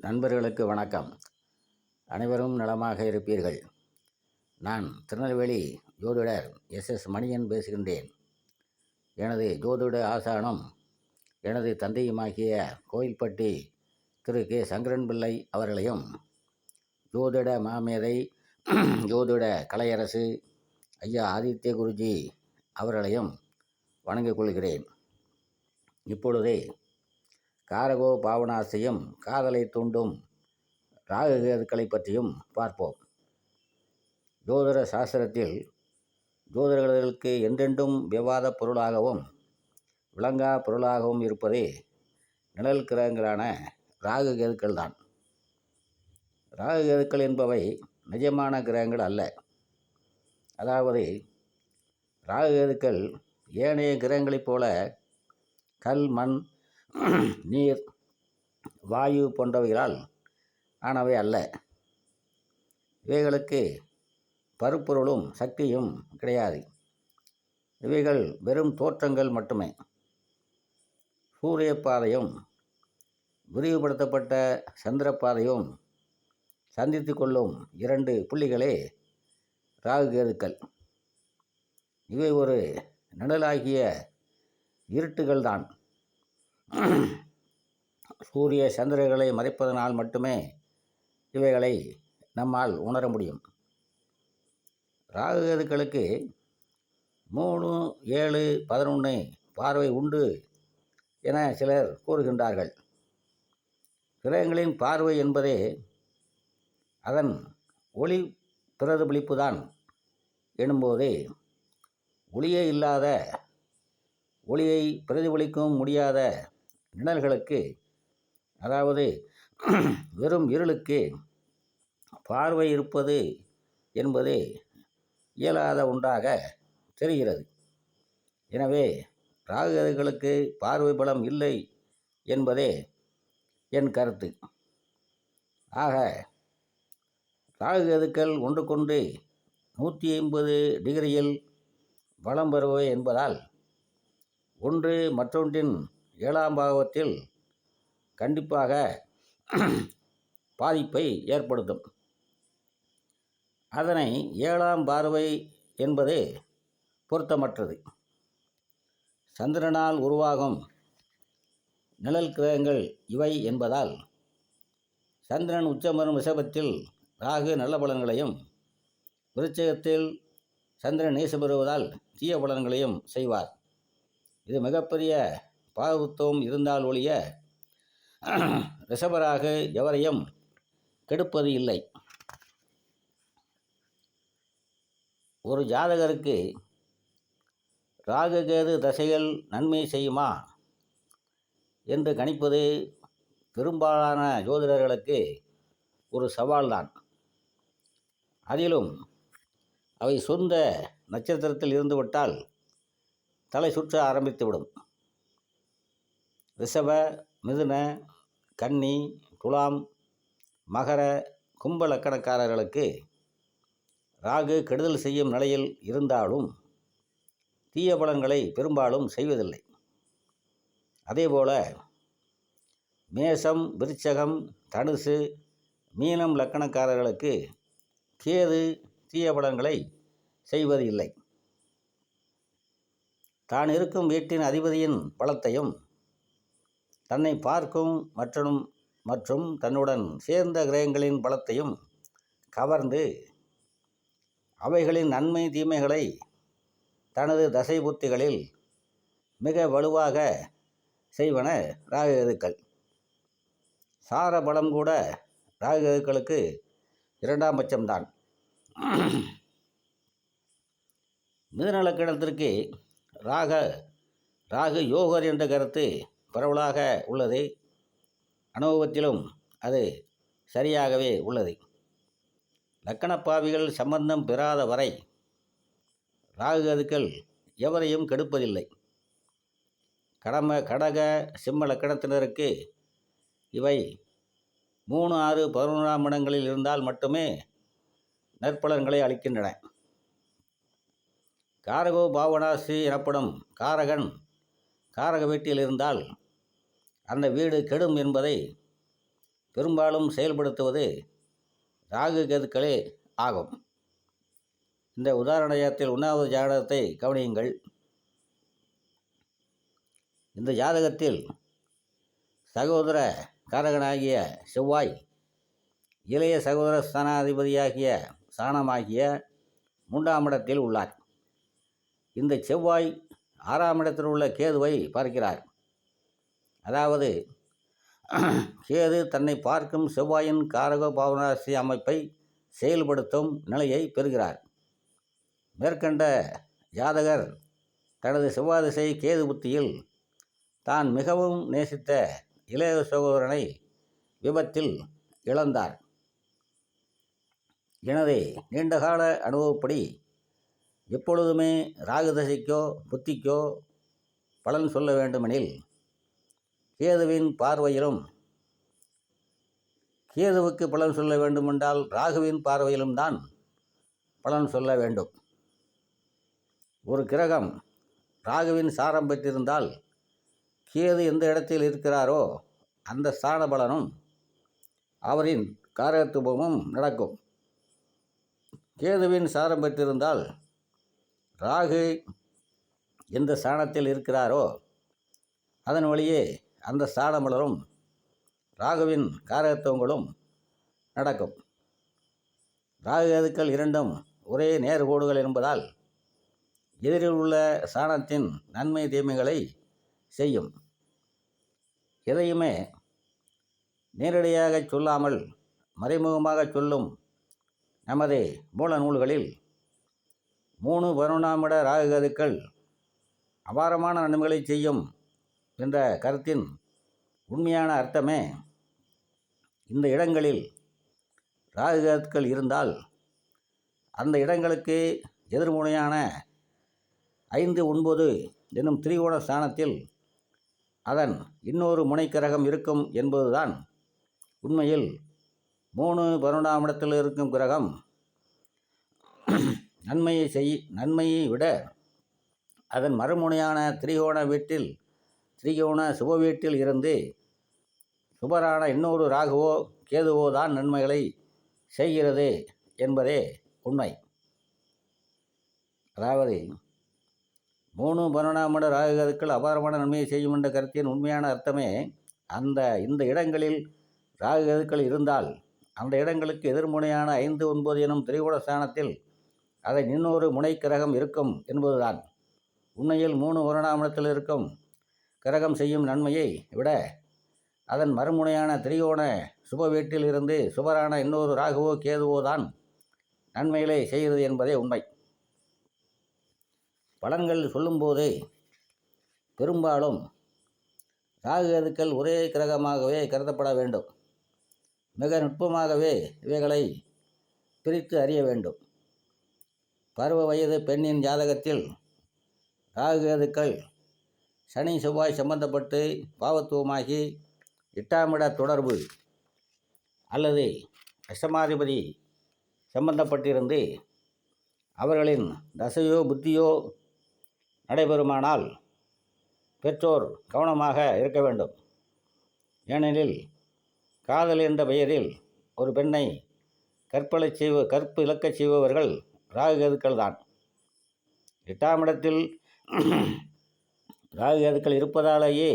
நண்பர்களுக்கு வணக்கம். அனைவரும் நலமாக இருப்பீர்கள். நான் திருநெல்வேலி ஜோதிடர் எஸ். எஸ். மணியன் பேசுகின்றேன். எனது ஜோதிட ஆசானம் எனது தந்தையுமாகிய கோயில்பட்டி திரு. கே. சங்கரன் பிள்ளை அவர்களையும் ஜோதிட மாமேதை ஜோதிட கலையரசு ஐயா ஆதித்ய குருஜி அவர்களையும் வணங்கிக் கொள்கிறேன். இப்பொழுதே காரகோ பாவனாசையும் காதலை தூண்டும் ராககேதுக்களை பற்றியும் பார்ப்போம். ஜோதிட சாஸ்திரத்தில் ஜோதிடர்களுக்கு என்றென்றும் விவாத பொருளாகவும் விளங்கா பொருளாகவும் இருப்பதே நிழல் கிரகங்களான ராகு கேதுக்கள் தான் ராகு கேதுக்கள் என்பவை நிஜமான கிரகங்கள் அல்ல. அதாவது ராகு கேதுக்கள் ஏனைய கிரகங்களைப் போல கல் மண் நீர் வாயு போன்றவைகளால் ஆனவை அல்ல. இவைகளுக்கு பருப்பொருளும் சக்தியும் கிடையாது. இவைகள் வெறும் தோற்றங்கள் மட்டுமே. சூரியப்பாதையும் விரிவுபடுத்தப்பட்ட சந்திரப்பாதையும் சந்தித்து கொள்ளும் இரண்டு புள்ளிகளே ராகுகேதுக்கள் இவை ஒரு நிழலாகிய இருட்டுகள்தான். சூரிய சந்திரர்களை மறைப்பதனால் மட்டுமே இவைகளை நம்மால் உணர முடியும். ராகுகேதுக்களுக்கு மூணு ஏழு பதினொன்று பார்வை உண்டு என சிலர் கூறுகின்றார்கள். கிரகங்களின் பார்வை என்பதே அதன் ஒளி பிரதிபலிப்பு தான் எனும்போதே ஒளியே இல்லாத ஒளியை பிரதிபலிக்கவும் முடியாத நிழல்களுக்கு அதாவது வெறும் இருளுக்கு பார்வை இருப்பது என்பது இயலாத ஒன்றாக தெரிகிறது. எனவே ராகுகேதுகளுக்கு பார்வை பலம் இல்லை என்பதே என் கருத்து. ஆக ராகுகேதுக்கள் ஒன்றுக்கொண்டு நூற்றி ஐம்பது டிகிரியில் வலம் பெறுவை என்பதால் ஒன்று மற்றொன்றின் ஏழாம் பாகவத்தில் கண்டிப்பாக பாதிப்பை ஏற்படுத்தும். அதனை ஏழாம் பார்வை என்பது பொருத்தமற்றது. சந்திரனால் உருவாகும் நிழல் கிரகங்கள் இவை என்பதால் சந்திரன் உச்சமரும் ரிஷபத்தில் ராகு நல்ல பலன்களையும் விருச்சகத்தில் சந்திரன் நேசம் பெறுவதால் தீய பலன்களையும் செய்வார். இது மிகப்பெரிய பாகுத்துவம் இருந்தால் ஒழிய ரிஷபராக எவரையும் கெடுப்பது இல்லை. ஒரு ஜாதகருக்கு ராககேது தசைகள் நன்மை செய்யுமா என்று கணிப்பது பெரும்பாலான ஜோதிடர்களுக்கு ஒரு சவால்தான். அதிலும் அவை சொந்த நட்சத்திரத்தில் இருந்துவிட்டால் தலை சுற்ற ஆரம்பித்துவிடும். ரிஷப மிதுன கன்னி துலாம் மகர கும்ப லக்கணக்காரர்களுக்கு ராகு கெடுதல் செய்யும் நிலையில் இருந்தாலும் தீய பலன்களை பெரும்பாலும் செய்வதில்லை. அதேபோல மேஷம் விருச்சகம் தனுசு மீனம் லக்கணக்காரர்களுக்கு கேது தீய பலன்களை செய்வது இல்லை தான் இருக்கும் வீட்டின் அதிபதியின் பலத்தையும் தன்னை பார்க்கும் மற்றும் மற்றும் தன்னுடன் சேர்ந்த கிரகங்களின் பலத்தையும் கவர்ந்து அவைகளின் நன்மை தீமைகளை தனது தசை புத்திகளில் மிக வலுவாக செய்வன ராககதுக்கள் சார பலம் கூட ராககதுக்களுக்கு இரண்டாம் பட்சம்தான். மிருநலக்கணத்திற்கு ராக ராகு யோகர் என்ற கருத்து பரவலாக உள்ளது. அனுபவத்திலும் அது சரியாகவே உள்ளது. லக்கணப்பாவிகள் சம்பந்தம் பெறாத வரை ராகுகதுக்கள் எவரையும் கெடுப்பதில்லை. கடம கடக சிம்ம லக்கணத்தினருக்கு இவை மூணு ஆறு பதினொன்றாம் இடங்களில் இருந்தால் மட்டுமே நற்பலன்களை அளிக்கின்றன. காரகோ பாவனாசி எனப்படும் காரகன் காரக வீட்டில் இருந்தால் அந்த வீடு கெடும் என்பதை பெரும்பாலும் செயல்படுத்துவது ராகு கேதுக்களே ஆகும். இந்த உதாரணத்தில் உண்ணாவது ஜாதகத்தை கவனியுங்கள். இந்த ஜாதகத்தில் சகோதர காரகனாகிய செவ்வாய் இளைய சகோதர ஸ்தானாதிபதியாகிய சாணமாகிய மூன்றாம் இடத்தில் உள்ளார். இந்த செவ்வாய் ஆறாம் இடத்தில் உள்ள கேதுவை பார்க்கிறார். அதாவது கேது தன்னை பார்க்கும் செவ்வாயின் காரக பாவனாசி அமைப்பை செயல்படுத்தும் நிலையை பெறுகிறார். மேற்கண்ட ஜாதகர் தனது செவ்வாய் திசை கேது புத்தியில் தான் மிகவும் நேசித்த இளைய சகோதரனை விபத்தில் இழந்தார். எனது நீண்டகால அனுபவப்படி எப்பொழுதுமே ராகு தசைக்கோ புத்திக்கோ பலன் சொல்ல வேண்டுமெனில் கேதுவின் பார்வையிலும் கேதுவுக்கு பலன் சொல்ல வேண்டுமென்றால் ராகுவின் பார்வையிலும் தான் பலன் சொல்ல வேண்டும். ஒரு கிரகம் ராகுவின் சாரம் பெற்றிருந்தால் கேது எந்த இடத்தில் இருக்கிறாரோ அந்த ஸ்தான பலனும் அவரின் காரகத்துவமும் நடக்கும். கேதுவின் சாரம் பெற்றிருந்தால் ராகு எந்த ஸ்தானத்தில் இருக்கிறாரோ அதன் வழியே அந்த ஸ்தான ராகுவின் காரகத்துவங்களும் நடக்கும். ராகுகேதுக்கள் இரண்டும் ஒரே நேர்கோடுகள் என்பதால் எதிரில் உள்ள சாணத்தின் நன்மை தீமைகளை செய்யும். எதையுமே நேரடியாக சொல்லாமல் மறைமுகமாக சொல்லும் நமது மூல நூல்களில் மூணு பதினொன்றாம் இட ராகுகதுக்கள் அபாரமான நன்மைகளை செய்யும் என்ற கருத்தின் உண்மையான அர்த்தமே இந்த இடங்களில் ராகுகத்துக்கள் இருந்தால் அந்த இடங்களுக்கு எதிர்முனையான ஐந்து ஒன்பது என்னும் திரிகோண ஸ்தானத்தில் அதன் இன்னொரு முனைக்கிரகம் இருக்கும் என்பதுதான் உண்மையில் மூணு பன்னெண்டாம் இடத்தில் இருக்கும் கிரகம். நன்மையை செய் நன்மையை விட அதன் மறுமுனையான திரிகோண வீட்டில் திரிகோண சுப வீட்டில் இருந்து சுபரான இன்னொரு ராகுவோ கேதுவோ தான் நன்மைகளை செய்கிறது என்பதே உண்மை. அதாவது மூணு பன்னெண்டாம் இட ராகுகதுக்கள் அபாரமான நன்மையை செய்யும் என்ற கருத்தின் உண்மையான அர்த்தமே அந்த இந்த இடங்களில் ராகுகதுக்கள் இருந்தால் அந்த இடங்களுக்கு எதிர்முனையான ஐந்து ஒன்பது எனும் திரிகோண ஸ்தானத்தில் அதை இன்னொரு முனை கிரகம் இருக்கும் என்பதுதான். உண்மையில் மூணு வருணாமடத்தில் இருக்கும் கிரகம் செய்யும் நன்மையை விட அதன் மறுமுனையான திரிகோண சுப வீட்டில் இருந்து சுபரான இன்னொரு ராகுவோ கேதுவோ தான் நன்மைகளை செய்கிறது என்பதே உண்மை. பலன்கள் சொல்லும்போது பெரும்பாலும் ராகுகதுக்கள் ஒரே கிரகமாகவே கருதப்பட வேண்டும். மிக நுட்பமாகவே இவைகளை பிரித்து அறிய வேண்டும். பருவ வயது பெண்ணின் ஜாதகத்தில் ராகுகதுக்கள் சனி செவ்வாய் சம்பந்தப்பட்டு பாவத்துவமாகி எட்டாமிட தொடர்பு அல்லது அஷ்டமாதிபதி சம்பந்தப்பட்டிருந்து அவர்களின் தசையோ புத்தியோ நடைபெறுமானால் பெற்றோர் கவனமாக இருக்க வேண்டும். ஏனெனில் காதல் என்ற பெயரில் ஒரு பெண்ணை கற்பலை செய்வ கற்பு இழக்கச் செய்பவர்கள் ராகுகேதுக்கள் தான். எட்டாம் இடத்தில் ராகுகேதுக்கள் இருப்பதாலேயே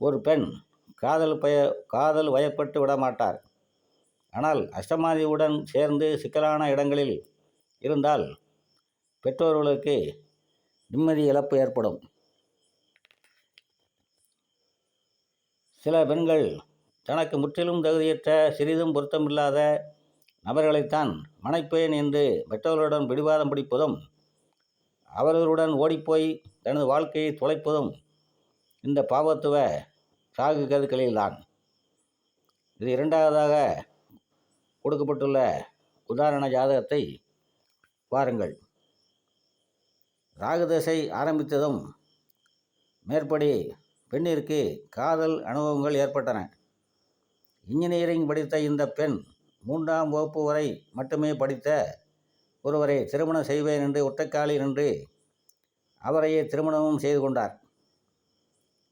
ஒரு பெண் காதல் பய காதல் வயப்பட்டு விடமாட்டார். ஆனால் அஷ்டமாதியுடன் சேர்ந்து சிக்கலான இடங்களில் இருந்தால் பெற்றோர்களுக்கு நிம்மதி இழப்பு ஏற்படும். சில பெண்கள் தனக்கு முற்றிலும் தகுதியற்ற சிறிதும் பொருத்தமில்லாத நபர்களைத்தான் மணப்பேன் என்று பெற்றோர்களுடன் பிடிவாதம் பிடிப்பதும் அவர்களுடன் ஓடிப்போய் தனது வாழ்க்கையை தொலைப்பதும் இந்த பாவத்துவ சாகு கதுக்களில்தான். இது இரண்டாவதாக கொடுக்கப்பட்டுள்ள உதாரண ஜாதகத்தை பாருங்கள். ராகுதசை ஆரம்பித்ததும் மேற்படி பெண்ணிற்கு காதல் அனுபவங்கள் ஏற்பட்டன. இன்ஜினியரிங் படித்த இந்த பெண் மூன்றாம் வகுப்பு வரை மட்டுமே படித்த ஒருவரை திருமணம் செய்வேன் என்று ஒற்றைக்காலில் நின்று அவரையே திருமணமும் செய்து கொண்டார்.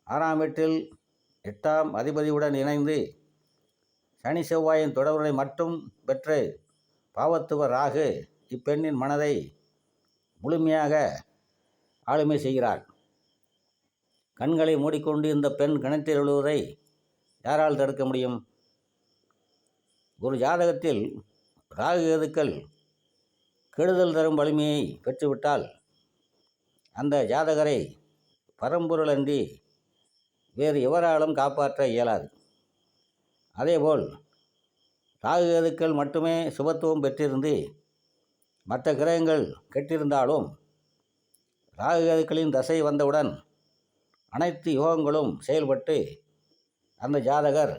ஆறாம் வீட்டில் எட்டாம் அதிபதியுடன் இணைந்து சனி செவ்வாயின் தொடர்புகளை மட்டும் பெற்று பாவத்துவ ராகு இப்பெண்ணின் மனதை முழுமையாக ஆளுமை செய்கிறார். கண்களை மூடிக்கொண்டு இந்த பெண் கிணற்றில் எழுவதை யாரால் தடுக்க முடியும்? ஒரு ஜாதகத்தில் ராகு எதுக்கள் கெடுதல் தரும் வலிமையை பெற்றுவிட்டால் அந்த ஜாதகரை பரம்பொருளன்றி வேறு எவராலும் காப்பாற்ற இயலாது. அதேபோல் ராகு கேதுக்கள் மட்டுமே சுபத்துவம் பெற்றிருந்து மற்ற கிரகங்கள் கெட்டிருந்தாலும் ராகுகதுக்களின் தசை வந்தவுடன் அனைத்து யோகங்களும் செயல்பட்டு அந்த ஜாதகர்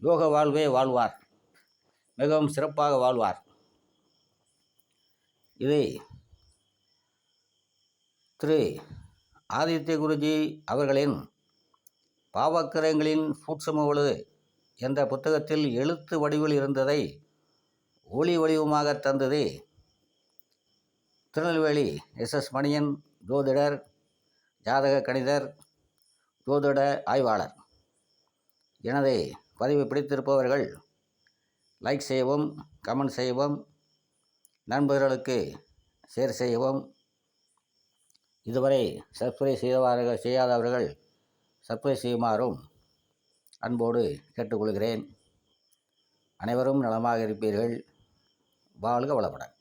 யோக வாழ்வே வாழ்வார். மிகவும் சிறப்பாக வாழ்வார். இதை திரு ஆதித்ய குருஜி அவர்களின் பாவக்கிரயங்களின் சூட்சமொழு என்ற புத்தகத்தில் எழுத்து வடிவில் இருந்ததை ஒளி வடிவமாக தந்தது திருநெல்வேலி எஸ் எஸ் மணியன் ஜோதிடர் ஜாதக கணிதர் ஜோதிட ஆய்வாளர். எனது பதிவு பிடித்திருப்பவர்கள் லைக் செய்யவும் கமெண்ட் செய்யவும் நண்பர்களுக்கு ஷேர் செய்யவும் இதுவரை சப்ஸ்கிரைப் செய்தவார்கள் செய்யாதவர்கள் சப்ஸ்கிரைப் செய்யுமாறும் அன்போடு கேட்டுக்கொள்கிறேன். அனைவரும் நலமாக இருப்பீர்கள். வாழ்க வளமுடன்.